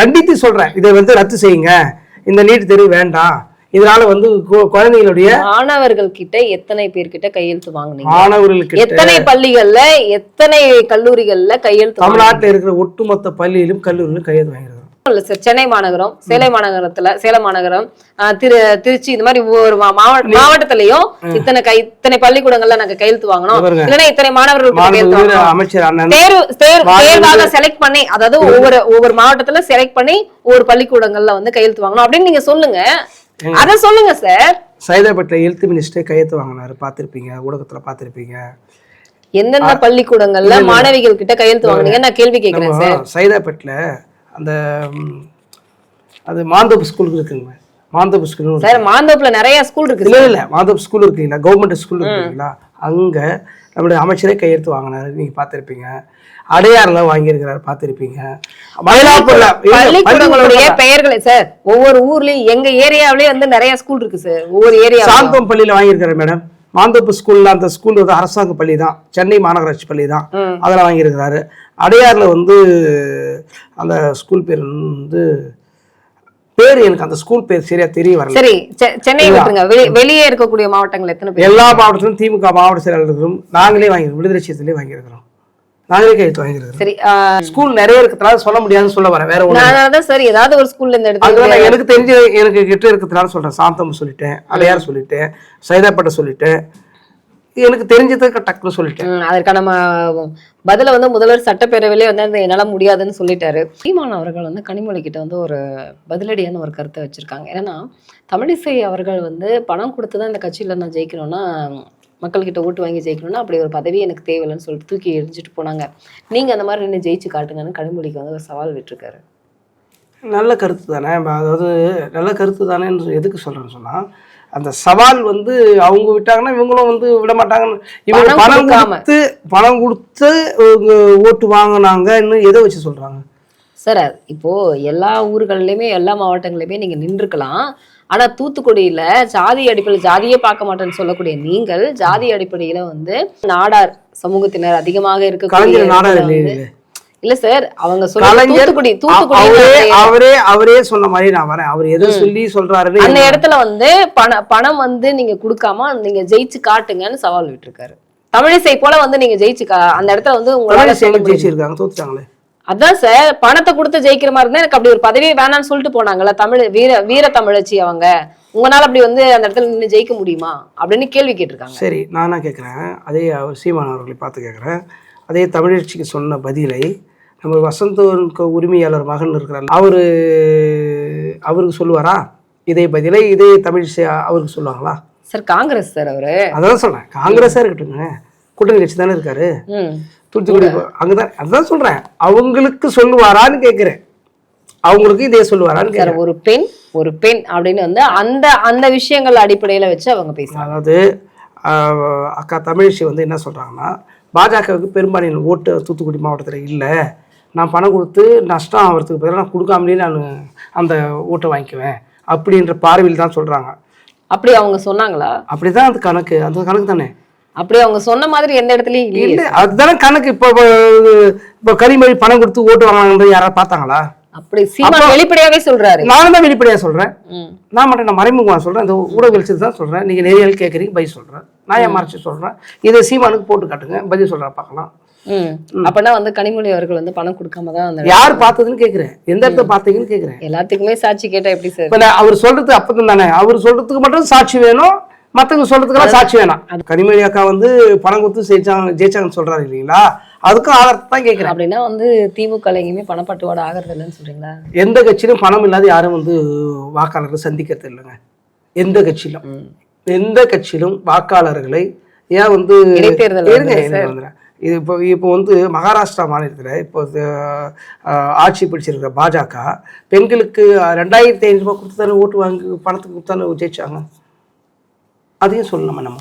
கண்டித்து சொல்றேன். இதை வந்து ரத்து செய்யுங்க. இந்த நீட் தேர்வு வேண்டாம். இதனால வந்து குழந்தைகளுடைய மாணவர்கள் கிட்ட எத்தனை பேர்கிட்ட கையெழுத்து வாங்குனீங்க? மாணவர்களுக்கு எத்தனை பள்ளிகள்ல எத்தனை கல்லூரிகள்ல கையெழுத்து? தமிழ்நாட்டில் இருக்கிற ஒட்டுமொத்த பள்ளியிலும் கல்லூரியிலும் கையெழுத்து வாங்கியிருக்கிறோம். இல்ல சார் சென்னை மாநகரம் சேலை மாநகரத்துல சேலம் மாநகரம் திரு திருச்சி இந்த மாதிரி மாவட்ட மாவட்டத்திலயும் இத்தனை கை இத்தனை பள்ளிக்கூடங்கள்ல நாங்க கையெழுத்து வாங்கணும். இல்லைன்னா இத்தனை வாங்கணும் அமைச்சர் தேர்வு தேர்வு மாணவர்கள் தேர்வாக செலக்ட் பண்ணி அதாவது ஒவ்வொரு ஒவ்வொரு மாவட்டத்துல செலக்ட் பண்ணி ஒவ்வொரு பள்ளிக்கூடங்கள்ல வந்து கையெழுத்து வாங்கணும். அப்படின்னு நீங்க சொல்லுங்க. அத சொல்லுங்க சார் சைதாப்பேட்டில் ஹெல்த் மினிஸ்டர் கையெழுத்து வாங்கினாரு. பார்த்திருப்பீங்க. ஊடகத்துல பார்த்திருப்பீங்க. எந்தெந்த பள்ளிக்கூடங்கள்ல மாணவிகள் கிட்ட கையெழுத்து வாங்குனீங்க நான் கேள்வி கேக்குறேன் சார் நம்ம சைதாப்பேட்டில் அந்த அது மாந்தோப்பு ஸ்கூல் இருக்குங்க. மாந்தோப்பு ஸ்கூல் சார் மாந்தோப்புல நிறைய ஸ்கூல் இருக்கு இல்ல இல்ல மாதவ் ஸ்கூல் இருக்குங்களா? கவர்மெண்ட் ஸ்கூல் இருக்குங்களா? அங்க நம்மளுடைய அமைச்சரே கையெழுத்து வாங்கினாரு. நீங்க பார்த்திருப்பீங்க. அடையாறுல வாங்கியிருக்கிறாரு பார்த்திருப்பீங்க. மயிலாப்பூர்ல பெயர்களை சார் ஒவ்வொரு ஊர்லயும் எங்க ஏரியாவிலேயே வந்து நிறைய ஸ்கூல் இருக்கு சார் ஒவ்வொரு ஏரியா சாந்தோம் பள்ளியில வாங்கியிருக்காரு மேடம் மாந்தோப்பு ஸ்கூல்ல அந்த ஸ்கூல் வந்து அரசாங்க பள்ளி தான் சென்னை மாநகராட்சி பள்ளி தான். அதில் வாங்கியிருக்கிறாரு. அடையாறுல வந்து அந்த ஸ்கூல் பேர் வந்து பேர் எனக்கு அந்த ஸ்கூல் பேர் சரியா தெரிய வரல. சரி சென்னை வெளியே இருக்கக்கூடிய மாவட்டங்கள் எத்தனை எல்லா மாவட்டத்திலும் திமுக மாவட்ட செயலாளர்களும் நாங்களே வாங்கியிருக்கோம் விடுதலை சீத்திலே வாங்கியிருக்கிறோம். கையெழுத்து வாங்கியிருக்கிறோம் சரி ஸ்கூல் நிறைய இருக்கிறதுனால சொல்ல முடியாதுன்னு சொல்ல வரேன். வேற அதான் சார் ஏதாவது ஒரு ஸ்கூல்ல இந்த இடத்துல அதுதான் நான் எனக்கு தெரிஞ்ச எனக்கு கிட்ட இருக்கிறதுனால சொல்றேன். சாந்தம் சொல்லிட்டேன் அடையார் சொல்லிட்டேன் சைதாப்பேட்டை சொல்லிட்டேன். எனக்கு தெரிஞ்சதுக்கு டக்குன்னு சொல்லிட்டேன். அதற்கான பதில வந்து முதல்வர் சட்டப்பேரவையிலே வந்து அந்த என்னால முடியாதுன்னு சொல்லிட்டாரு. சீமான் அவர்கள் வந்து கனிமொழி கிட்ட வந்து ஒரு பதிலடியான ஒரு கருத்தை வச்சிருக்காங்க. ஏன்னா தமிழிசை அவர்கள் வந்து பணம் கொடுத்து தான் இந்த கட்சியில நான் ஜெயிக்கணும்னா மக்கள்கிட்ட ஓட்டு வாங்கி ஜெயிக்கணும்னா அப்படி ஒரு பதவி எனக்கு தேவையில்லைன்னு சொல்லிட்டு தூக்கி எரிஞ்சிட்டு போனாங்க. நீங்க அந்த மாதிரி நின்று ஜெயிச்சு காட்டுங்கன்னு கனிமொழிக்கு வந்து ஒரு சவால் விட்டுருக்காரு. நல்ல கருத்து தானே? அதாவது நல்ல கருத்து தானேன்னு எதுக்கு சொல்றேன்னு சொன்னா அந்த சவால் வந்து அவங்க விட்டாங்கன்னா இவங்களும் வந்து விட மாட்டாங்கன்னு. இவங்க பணம். கொடுத்து பணம் கொடுத்து ஓட்டு வாங்கினாங்க இன்னும் எதை வச்சு சொல்றாங்க? சார் இப்போ எல்லா ஊர்கள்லயுமே எல்லா மாவட்டங்களையுமே நீங்க நின்றுக்கலாம் ஆனா தூத்துக்குடியில ஜாதி அடிப்படையில் ஜாதியே பார்க்க மாட்டேன்னு சொல்லக்கூடிய நீங்கள் ஜாதி அடிப்படையில வந்து நாடார் சமூகத்தினர் அதிகமாக இருக்கக்கூடிய இல்ல சார் அவங்க தூத்துக்குடி அவரே தூத்துக்குடி அவரே அவரே சொன்ன மாதிரி நான் வரேன். அவர் எதை சொல்லி சொல்றாருன்னு அந்த இடத்துல வந்து பண பணம் வந்து நீங்க கொடுக்காம நீங்க ஜெயிச்சு காட்டுங்கன்னு சவால் விட்டுருக்காரு. தமிழிசை போல வந்து நீங்க ஜெயிச்சு அந்த இடத்துல வந்து உங்களால. ஜெயிச்சிருக்காங்க? தோத்துட்டாங்களே. அதான் சார் பணத்தை கொடுத்து ஜெயிக்கிற மாதிரி இருந்தா எனக்கு அப்படி ஒரு பதவியே வேணாம்னு சொல்லிட்டு போனாங்கல்ல தமிழ் வீர வீர தமிழச்சி அவங்க. உங்களால அப்படி வந்து அந்த இடத்துல நின்று ஜெயிக்க முடியுமா? அப்படின்னு கேள்வி கேட்டிருக்காங்க. சரி நானா கேட்குறேன் அதே அவர் சீமான் அவர்களை பார்த்து கேட்குறேன் அதே தமிழர்ச்சிக்கு சொன்ன பதிலை நம்ம வசந்தோருக்கு உரிமையாளர் மகன் இருக்கிறார். அவரு அவருக்கு சொல்லுவாரா? இதே பதிலை இதே தமிழிசை அவருக்கு சொல்லுவாங்களா? சார் காங்கிரஸ் சார் அவரு. அதான் சொல்றேன் காங்கிரஸா இருக்கட்டுங்க கூட்டணி கட்சி தானே இருக்காரு. தூத்துக்குடி அங்கதான் அதுதான் சொல்றேன். அவங்களுக்கு சொல்லுவாரான்னு கேட்கிறேன் அவங்களுக்கு இதே சொல்லுவாரான்னு சார் ஒரு பெண் ஒரு பெண் அப்படின்னு வந்து அந்த அந்த விஷயங்கள் அடிப்படையில வச்சு அவங்க பேசுறாங்க. அதாவது அக்கா தமிழிசை வந்து என்ன சொல்றாங்கன்னா பாஜகவுக்கு பெரும்பான்மையான ஓட்டு தூத்துக்குடி மாவட்டத்தில் இல்லை. நான் பணம் கொடுத்து நஷ்டம் ஆகிறதுக்கு பதிலாக நான் கொடுக்காமலே நான் அந்த ஓட்டை வாங்கிக்குவேன் அப்படின்ற பார்வையில் தான் சொல்றாங்க. அப்படி அவங்க சொன்னாங்களா? அப்படிதான் அது கணக்கு. அந்த கணக்கு தானே. அப்படி அவங்க சொன்ன மாதிரி எந்த இடத்துலயும் இல்லை அதுதானே கணக்கு. இப்போ இப்போ கனிமொழி பணம் கொடுத்து ஓட்டு வாங்கினாங்கன்றது யாராவது பார்த்தாங்களா? அப்படி சீமான் வெளிப்படையாவே சொல்றாரு. நானும் தான் வெளிப்படையாக சொல்றேன். நான் மட்டும் நான் மறைமுகமாக சொல்கிறேன் இந்த ஊடக வெளிச்சது தான் சொல்கிறேன் நீங்கள் நேரியல் கேட்குறீங்க பதில் சொல்கிறேன் நான் ஏன் மறைச்சு சொல்கிறேன் இதை சீமானுக்கு போட்டு காட்டுங்க பதில் சொல்கிறேன் பார்க்கலாம். அப்பனா வந்து கனிமொழி அவர்கள் வந்து பணம் கொடுக்காம தான் யார் பார்த்ததுன்னு கேட்குறேன் எந்த இடத்துல பார்த்தீங்கன்னு கேட்குறேன் எல்லாத்துக்குமே சாட்சி கேட்டா எப்படி சார்? அவர் சொல்றது அப்பதான் தானே. அவர் சொல்றதுக்கு மட்டும் சாட்சி வேணும். மற்றவங்க சொல்றதுக்கெல்லாம் சாட்சி வேணாம். கனிமொழி அக்கா வந்து பணம் கொடுத்து ஜெயிச்சாங்க ஜெயிச்சாங்கன்னு சொல்றாரு இல்லைங்களா? அதுக்கும் ஆதாரத்தை தான் கேட்குறேன். அப்படின்னா வந்து திமுக எங்கேயுமே பணப்பட்டுவாடு ஆகிறது இல்லைன்னு சொல்றீங்களா? எந்த கட்சியிலும் பணம் இல்லாத யாரும் வந்து வாக்காளர்கள் சந்திக்கிறது இல்லைங்க. எந்த கட்சியிலும். எந்த கட்சியிலும் வாக்காளர்களை ஏன் வந்து. இது இப்போ இப்போ வந்து மகாராஷ்டிரா மாநிலத்தில் இப்போ ஆட்சி பிடிச்சிருக்கிற பாஜக பெண்களுக்கு ரெண்டாயிரத்தி ஐநூறுரூபா கொடுத்து தானே ஓட்டு வாங்கி பணத்துக்கு கொடுத்து தானே ஜெயிச்சாங்க? அதையும் சொல்லணுமா நம்ம?